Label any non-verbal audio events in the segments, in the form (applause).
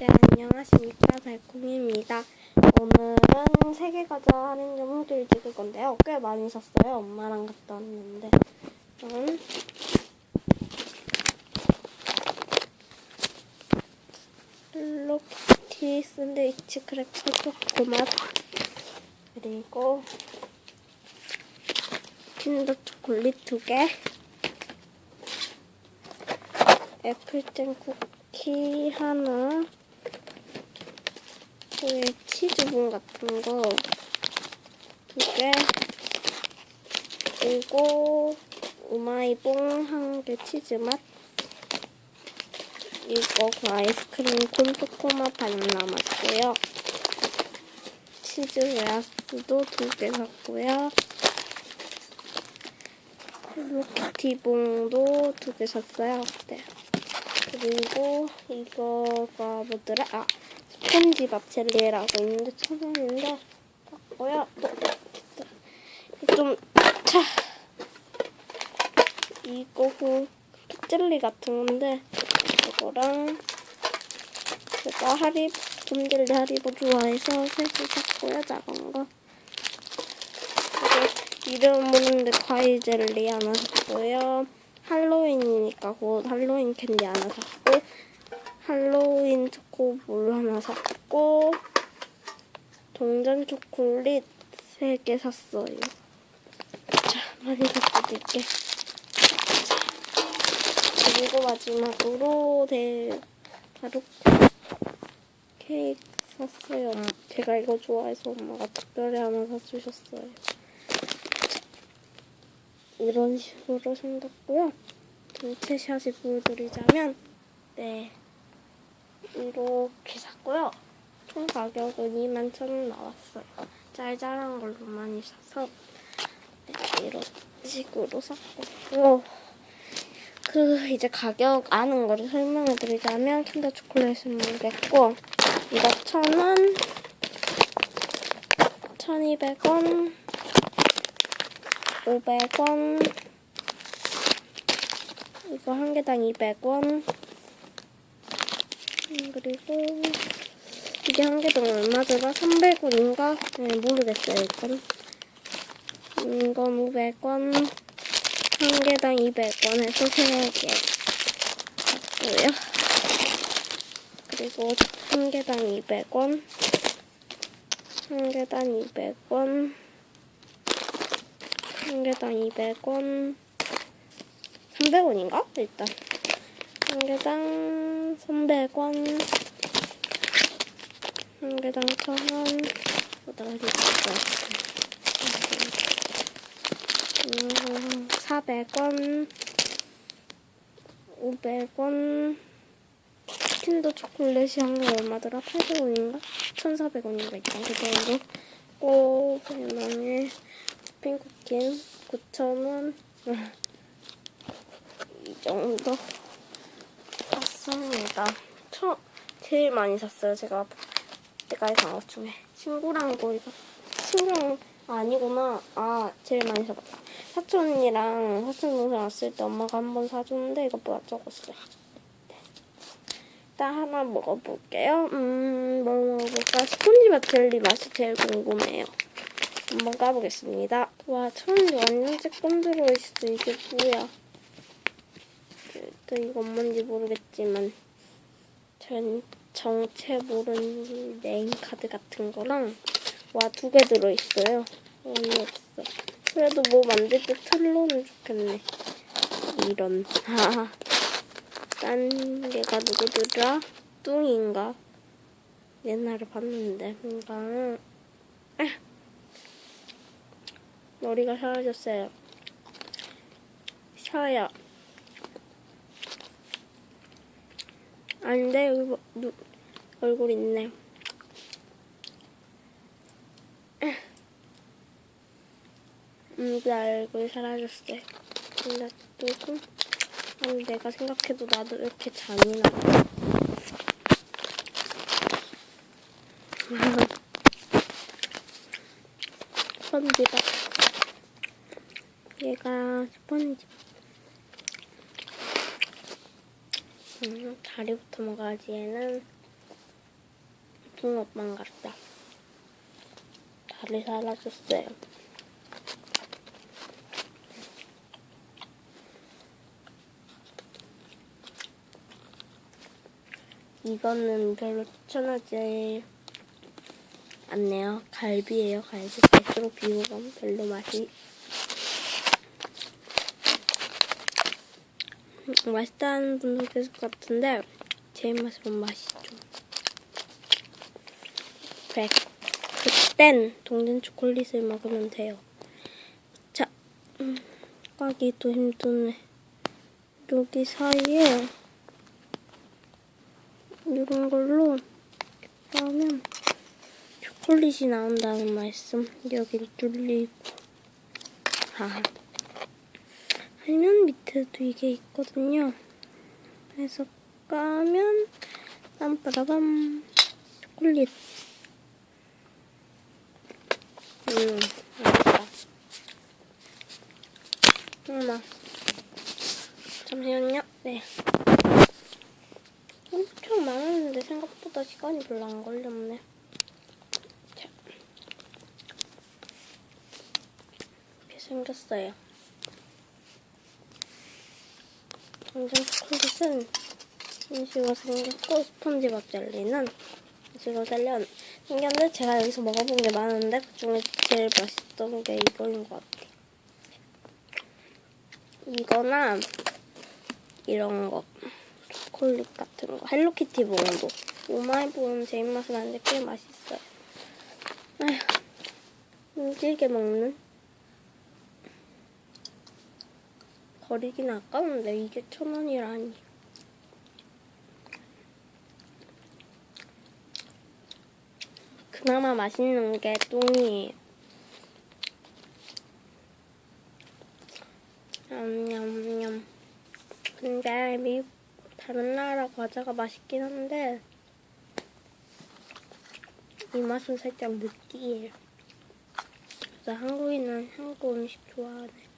네, 안녕하십니까. 달콤이입니다. 오늘은 세계과자 할인점 후기를 찍을 건데요. 꽤 많이 샀어요. 엄마랑 갔다 왔는데. 음. 헬로키티 샌드위치 크래커 초코맛 그리고 킨더 초콜릿 두 개, 애플잼 쿠키 하나, 그리고 치즈볼 같은 거 두 개, 그리고 우마이봉 한개 치즈 맛, 이거 그 아이스크림 콘 초코맛 반 남았고요. 치즈 웨하스도 두 개 샀고요. 헬로키티봉도 두 개 샀어요. 네. 그리고 이거가 뭐더라? 아, 스펀지밥 젤리라고 있는데 천 원인데 샀고요. 좀 차. 이거 그 젤리 같은 건데 이거랑 제가 하리 봄젤리 하리보 좋아해서 셋을 샀고요. 작은 거. 이름 모르는데 과일 젤리 하나 샀고요. 할로윈이니까 곧 할로윈 캔디 하나 샀고 할로윈 초코볼 하나 샀고 동전 초콜릿 3개 샀어요. 자, 많이 샀을게. 그리고 마지막으로 네, 바로 케이크 샀어요. 제가 이거 좋아해서 엄마가 특별히 하나 사주셨어요. 이런 식으로 생겼고요. 전체 샷을 보여드리자면 네 이렇게 샀고요. 총 가격은 21,000원 나왔어요. 짤짤한 걸로 많이 사서 네, 이런 식으로 샀고요. 그 이제 가격 아는 거를 설명해 드리자면 킨더 초콜릿은 모르겠고 이거 1,000원 1,200원 500원 이거 한 개당 200원 음, 그리고 이게 한 개당 얼마더라? 300원인가? 네, 모르겠어요 이건 이건 500원 한 개당 200원 해서 3개 샀고요 그리고 한 개당 200원 한 개당 200원 한 개당 200원 300원인가? 일단 한 개당 300원 한 개당 1000원 어디다 해줄까? 음, 400원 500원 킨더 초콜릿이 한 개 얼마더라? 800원인가? 1,400원인가 있다. 그 정도. 꼭 대망의 핑 쿠키는 9,000원. 이 정도 샀습니다. 저 제일 많이 샀어요. 제가 때까지 산 것 중에. 친구랑 거 이거. 친구랑 아, 아니구나. 아, 제일 많이 사봤다. 사촌이랑 사촌 동생 왔을 때 엄마가 한 번 사줬는데 이것보다 적었어요. 네. 일단 하나 먹어볼게요. 음, 뭘 먹어볼까? 스폰지밥 젤리 맛이 제일 궁금해요. 한번 까보겠습니다. 와, 천이 완전 쬐끔 들어있어. 이게 뭐야? 또 이건 뭔지 모르겠지만 전 정체 모르는 네임카드 같은 거랑 와, 두 개 들어있어요. 어이없어. 그래도 뭐 만들 때 틀로는 좋겠네. 이런. (laughs) 딴 개가 누구더라? 뚱인가? 옛날에 봤는데. 뭔가. 머리가 사라졌어요. 샤야. 아닌데, 여기 뭐, 누, 얼굴 있네. 음, 내 얼굴 사라졌어요. 근데 누구? 아니, 내가 생각해도 나도 이렇게 잔인하다. (laughs) 스펀지다. 얘가 스펀지. 음, 다리부터 먹어야지 얘는 붕어빵 같다. 다리 사라졌어요. 이거는 별로 추천하지 않네요. 갈비예요, 갈비. 갈수록 비우감 별로 맛이 음, 맛있다는 분도 계실 것 같은데 제 입맛으로는 맛이 좀 그래 그땐 동전 초콜릿을 먹으면 돼요. 자 음, 까기도 힘드네. 여기 사이에 이런 걸로 하면 초콜릿이 나온다는 말씀 여기 뚫리고. 아. 아니면 밑에도 이게 있거든요. 그래서 까면 빰빠라밤 초콜릿. 음, 맛있다. 엄마. 잠시만요. 네. 엄청 많았는데 생각보다 시간이 별로 안 걸렸네. 자. 이렇게 생겼어요. 완전 초콜릿은 이런 식으로 생겼고 스펀지 밥 젤리는 이런 식으로 잘려 생겼는데 제가 여기서 먹어본 게 많은데 그중에 제일 맛있던 게 이거인 것 같아요. 이거나 이런 거. 초콜릿 같은 거. 헬로키티 봉도. 오마이봉은 제 입맛은 아닌데 꽤 맛있어요. 아휴 힘들게 먹는 버리긴 아까운데 이게 천 원이라니. 그나마 맛있는 게 똥이에요. 냠냠냠. 근데 미국 다른 나라 과자가 맛있긴 한데 이 맛은 살짝 느끼해요. 그래서 한국인은 한국 음식 좋아하네.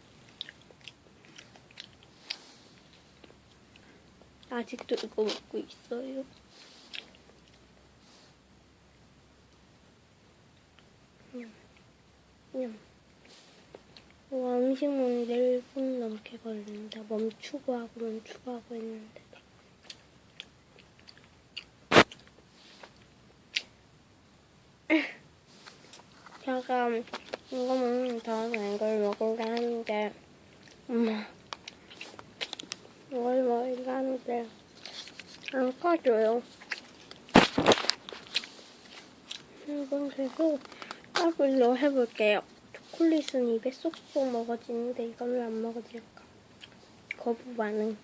아직도 이거 먹고 있어요. 음, 음. 와, 음식 먹는데 1분 넘게 걸린다. 멈추고 하고 멈추고 하고 했는데. 제가 이거 먹는 다음에 이걸 먹으려 하는데, 엄마. 이걸 먹으려 하는데, 안 꺼줘요. 이건 계속 더블로 해볼게요. 초콜릿은 입에 쏙쏙 먹어지는데 이건 왜 안 먹어질까? 거부 반응.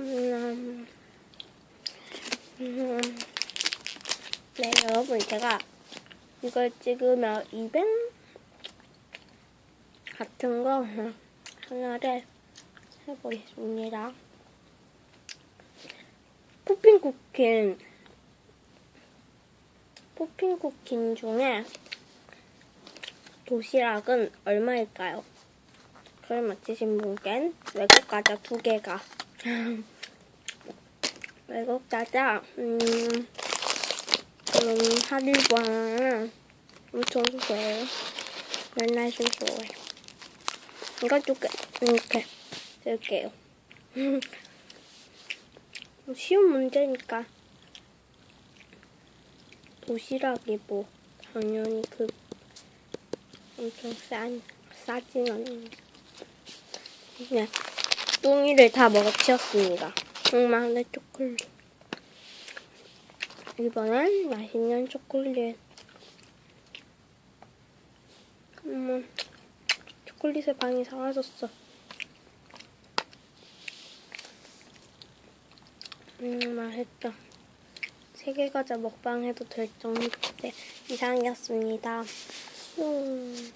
음, 음, 네, 여러분, 제가 이걸 찍으면 이벤 같은 거 하나를 해보겠습니다. 푸핑 쿠킨, 푸핑 쿠킨 중에 도시락은 얼마일까요? 그걸 맞히신 분께는 외국 과자 두 개가 (laughs) 외국 과자 음, 음 하리보 하나는 엄청 좋아해요. 맨날 좋아해요. 이거 두 개 이렇게 쓸게요. (laughs) 쉬운 문제니까 도시락이 뭐 당연히 그 엄청 싼 싸진 않는데 그냥 뚱이를 다 먹어치웠습니다. 흑마늘 초콜릿 이번엔 맛있는 초콜릿 음, 초콜릿의 방이 사라졌어. 음, 맛있다. 세계 과자 먹방 해도 될 정도 네, 이상이었습니다. 음.